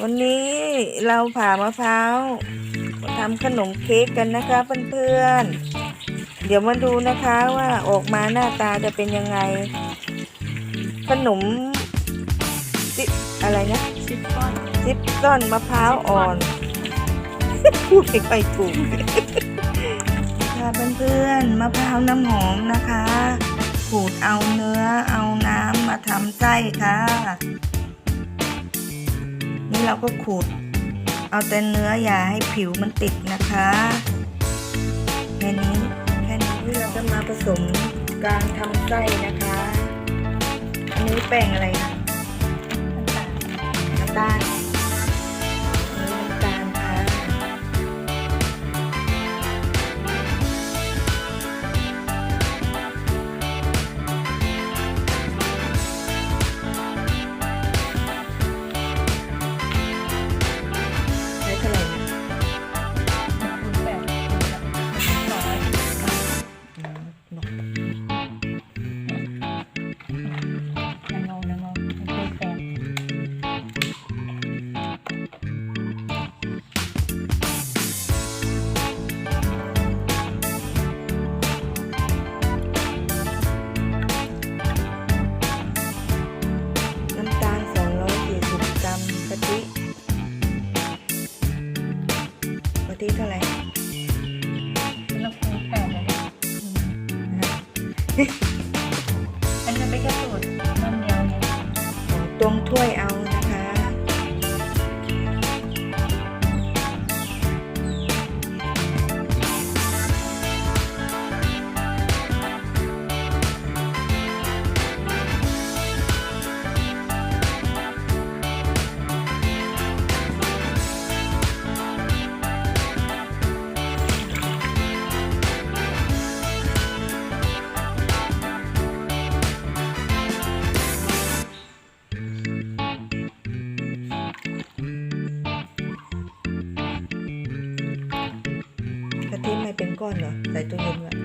วันนี้เราผ่ามะพร้าวทำขนมเค้กกันนะคะเพื่อนๆ เดี๋ยวมาดูนะคะว่าออกมาหน้าตาจะเป็นยังไง ขนมซิอะไรนะสิบก้อนซิปซ่อนมะพร้าวอ่อน พูดไม่ค่อยถูกค่ะเพื่อนๆมะพร้าวน้ำหอมนะคะขูดเอาเนื้อเอาน้ำมาทำไส้ค่ะนี่ เราก็ขูด เอาแต่เนื้ออย่าให้ผิวมันติดนะคะแค่นี้แค่นี้เราจะมาผสมการทำไส้นะคะ อันนี้แป้งอะไรนะน้ำตาล ไม่แค่สูตรน้ำเดียวเนี่ยตวงถ้วยเอา ทิไม่เป็น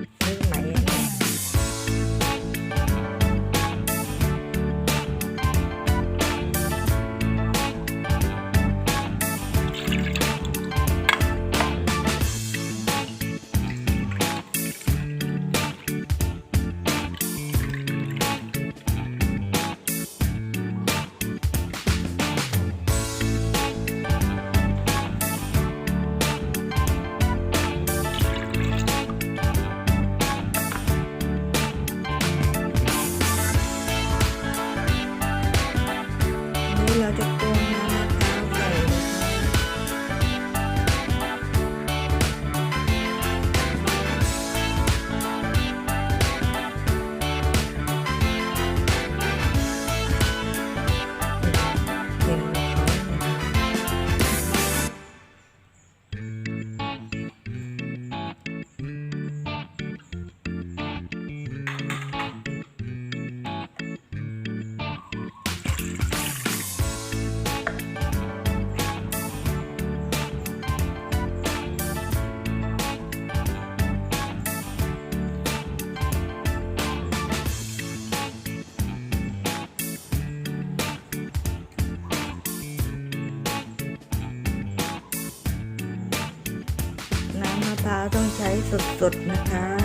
สดๆนะคะ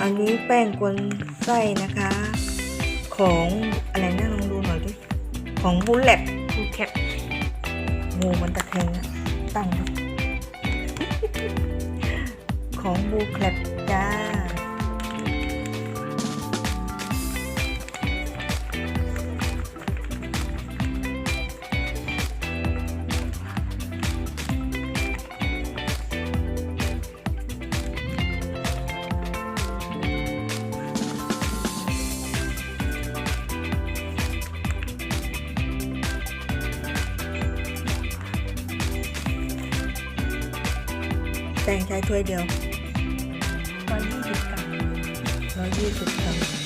อันนี้แป้งกวนไส้นะคะ ของอะไรนะลองดูหน่อยดิของบุลเลตคูณแคปงูมันตะแคงอะตั้งไว้ของบูแคลปจ้า งใช้ถ้วยเดียวร้อยยี่สิบกรัมร้อยยี่สิบกรัม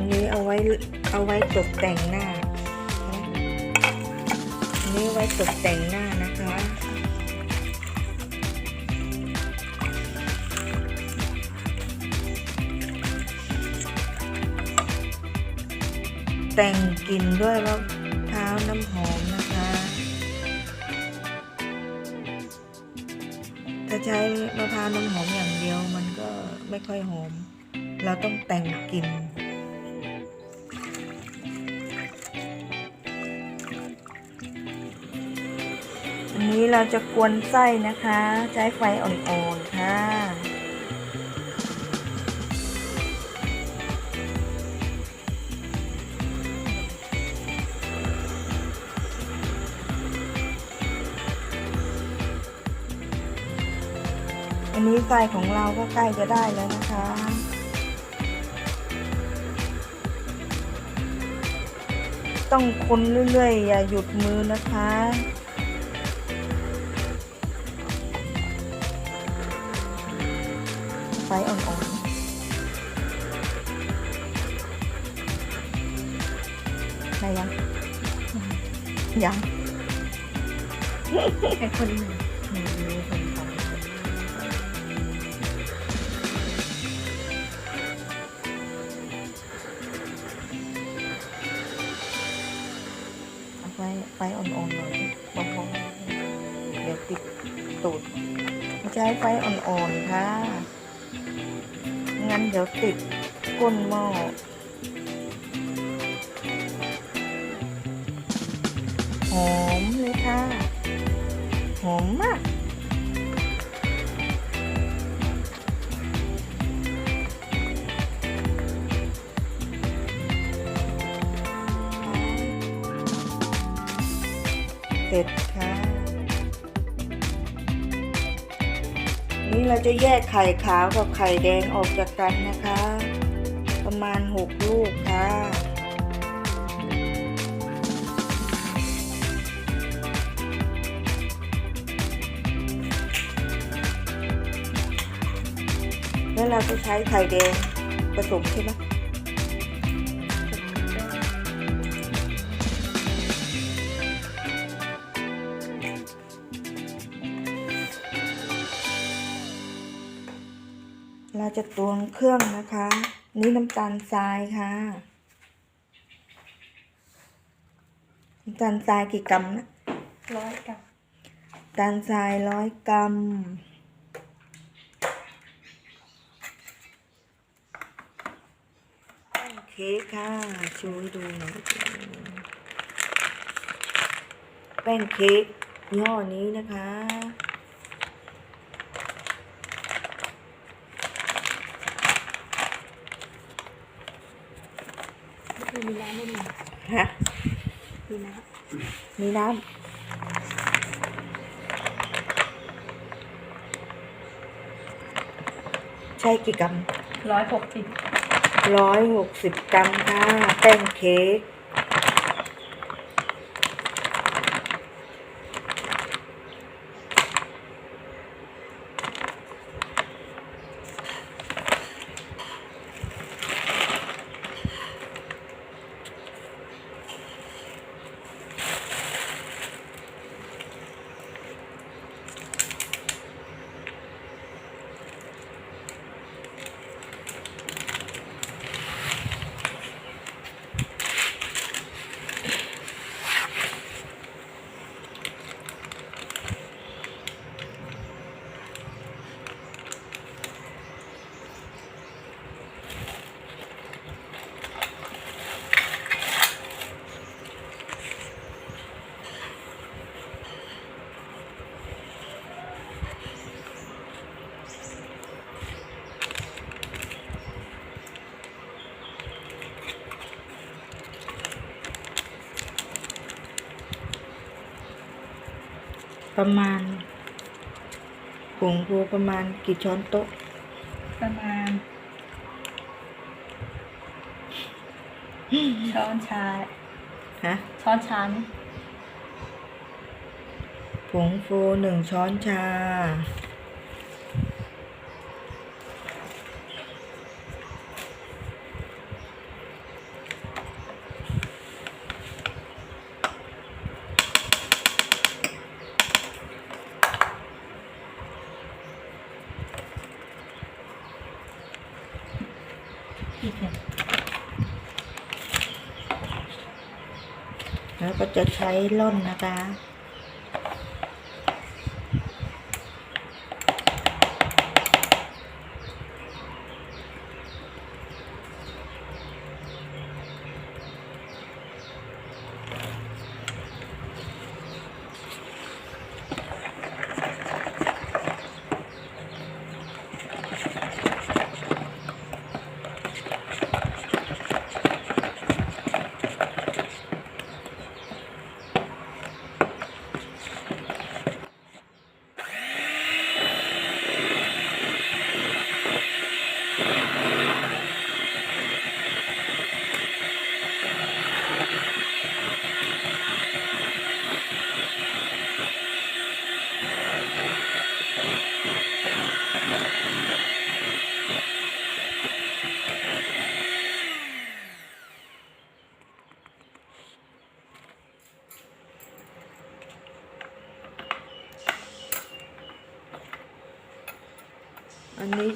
ันนี้เอาไว้เอาไว้ตกแต่งหน้าอันนี้ไว้ตกแต่งหน้านะคะแต่งกลิ่นด้วยมะพร้าวน้ำหอมนะคะ ถ้าใช้มะพร้าวน้ำหอมอย่างเดียวมันก็ไม่ค่อยหอม เราต้องแต่งกลิ่น นนี้เราจะกวนไส้นะคะ ใช้ไฟอ่อนๆค่ะ อันนี้ไฟของเราก็ใกล้จะได้แล้วนะคะต้องคนเรื่อยๆ อย่าหยุดมือนะคะ ฟอ่อนๆได้ยังยังไอคนหนึ่งมีคนไฟไฟอ่อนๆหน่อยเบาๆเดี๋ยวติดตูดใช้ไฟอ่อนๆค่ะ งั้นเดี๋ยวติดก้นหม้อหอมเลยค่ะ หอมมาก เสร็จ เราจะแยกไข่ขาวกับไข่แดงออกจากกันนะคะ ประมาณหกลูกค่ะ แล้วเราจะใช้ไข่แดงผสมใช่ไหม จะตวงเครื่องนะคะ นี่น้ำตาลทรายค่ะน้ำตาลทรายกี่กรัมนะร้อยกรัมน้ำตาลทรายร้อยกรัมแป้งเค้กค่ะช่วยดูหน่อยแป้งเค้กยี่ห้อนี้นะคะ คือมีน้ำไม่มี ฮะ มีน้ มีน้ำ ใช่กี่กรัมำร้อยหกสิบร้อยหกสิบกรัมค่ะ แป้งเค้ก ประมาณผงฟูประมาณกี่ช้อนโต๊ะ ประมาณ ช้อนชาฮะช้อนชานี่ผงฟูหนึ่งช้อนชา อีกเนี่ย แล้ว ก็จะใช้ล่อนนะคะ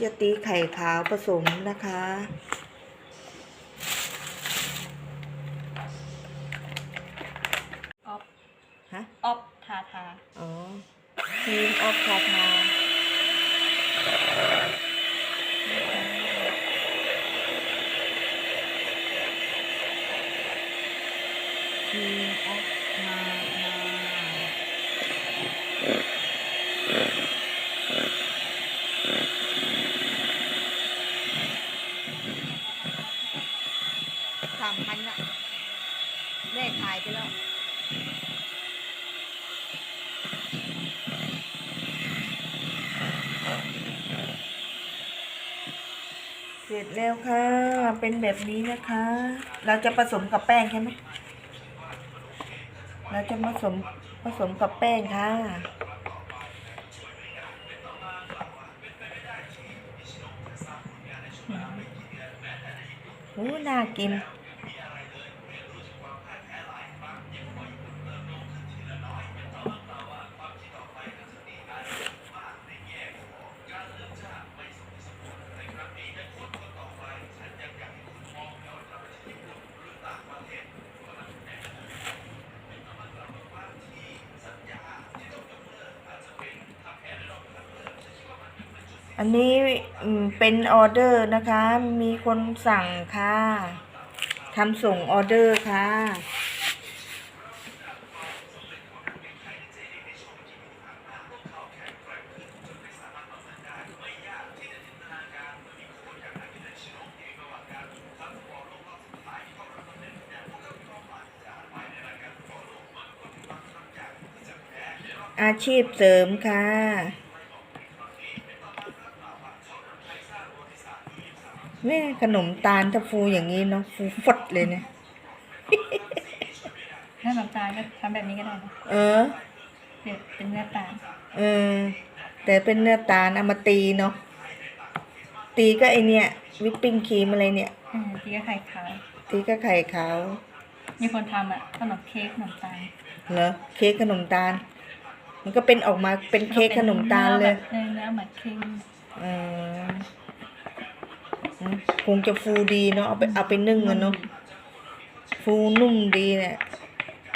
จะตีไข่ขาวผสมนะคะ ออฟ ฮะ ออฟทาทา อ๋อครีมออฟคาทาครีมออฟคาทาสามพันอะแม่ขายไปแล้ว เสร็จแล้วค่ะ เป็นแบบนี้นะคะ เราจะผสมกับแป้งใช่ไหมเราจะผสมผสมกับแป้งค่ะ โอ้ น่ากิน อันนี้เป็นออเดอร์นะคะ มีคนสั่งค่ะทำส่งออเดอร์ค่ะ อาชีพเสริมค่ะ แม่ขนมตาลถ้าฟูอย่างนี้เนาะฟูฟดเลยเนี่ย ถ้าน้ำตาลก็ทำแบบนี้ก็ได้นะเออเปลี่ยนเป็นเนื้อตาลเออ แต่เป็นเนื้อตาลเอามาตีเนาะ ตีก็ไอเนี่ย วิปปิ้งครีมอะไรเนี่ย อืมที่ก็ไข่ขาวตีก็ไข่ขาว มีคนทำอะขนมเค้กขนมตาลเหรอ เค้กขนมตาล มันก็เป็นออกมาเป็นเค้กขนมตาลเลย เนื้อแบบเนื้อเหมือนเค้ก เอออืม คงจะฟูดีเนาะเอาไปเอาไปนึ่งกันเนาะฟูนุ่มดีเนี่ย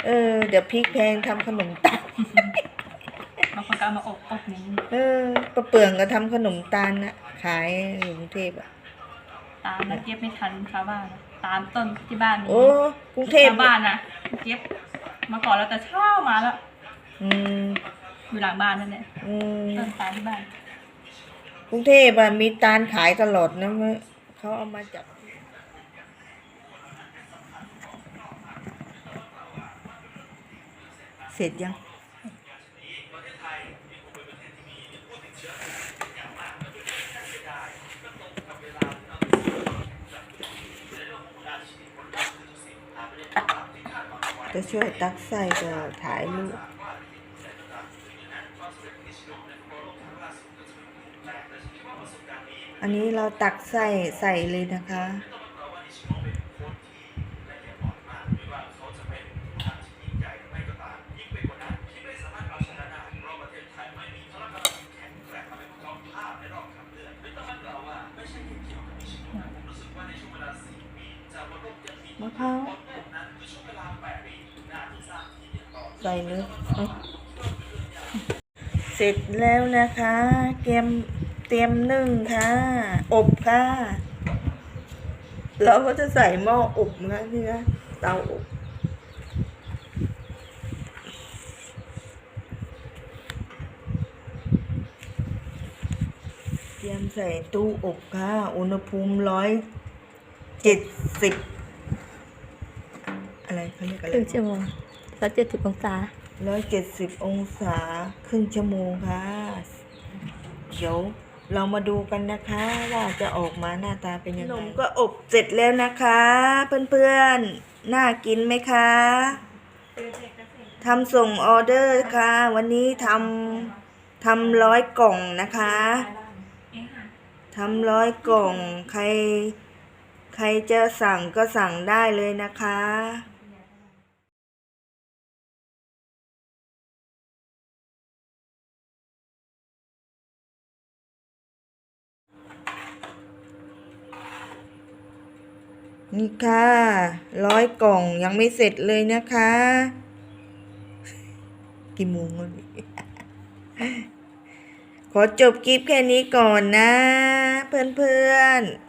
เออ เดี๋ยวพริกแพงทำขนมตาลบางคนก็เอามาอบอบนี้เออประเปื่องก็ทำขนมตาลนะขายอยู่กรุงเทพอะตามแล้วเก็บไม่ทันชาวบ้านอะตามต้นที่บ้านมีโอ้กรุงเทพชาวบ้านนะเก็บมาก่อนแล้วแต่เช้ามาแล้วอืมอยู่หลังบ้านนั่นแหละอืมต้นตาลที่บ้านกรุงเทพอะมีตาลขายตลอดนะ เขาเอามาจับเสร็จยังจะช่วยตักใส่ก็ถ่ายรูป อันนี้เราตักใส่ใส่เลยนะคะ มะพร้าวใส่เลย เสร็จแล้วนะคะเตรียม เตรียมนึ่งค่ะ อบค่ะ เราก็จะใส่หม้ออบนะคะนี่นะเตาอบเตรียมใส่ตู้อบค่ะ อุณหภูมิร้อยเจ็ดสิบอะไรเขาเรียกอะไรครึ่งชั่วโมงร้อยเจ็ดสิบองศาร้อยเจ็ดสิบองศา ครึ่งชั่วโมงค่ะเดี๋ยว เรามาดูกันนะคะว่าจะออกมาหน้าตาเป็นยังไงขนมก็อบเสร็จแล้วนะคะ เพื่อนๆ น่ากินไหมคะทำส่งออเดอร์ค่ะ วันนี้ทำทำร้อยกล่องนะคะทำร้อยกล่องใคร ใครจะสั่งก็สั่งได้เลยนะคะ นี่ค่ะร้อยกล่องยังไม่เสร็จเลยนะคะ กี่โมงแล้วเนี่ยขอจบคลิปแค่นี้ก่อนนะ เพื่อนๆ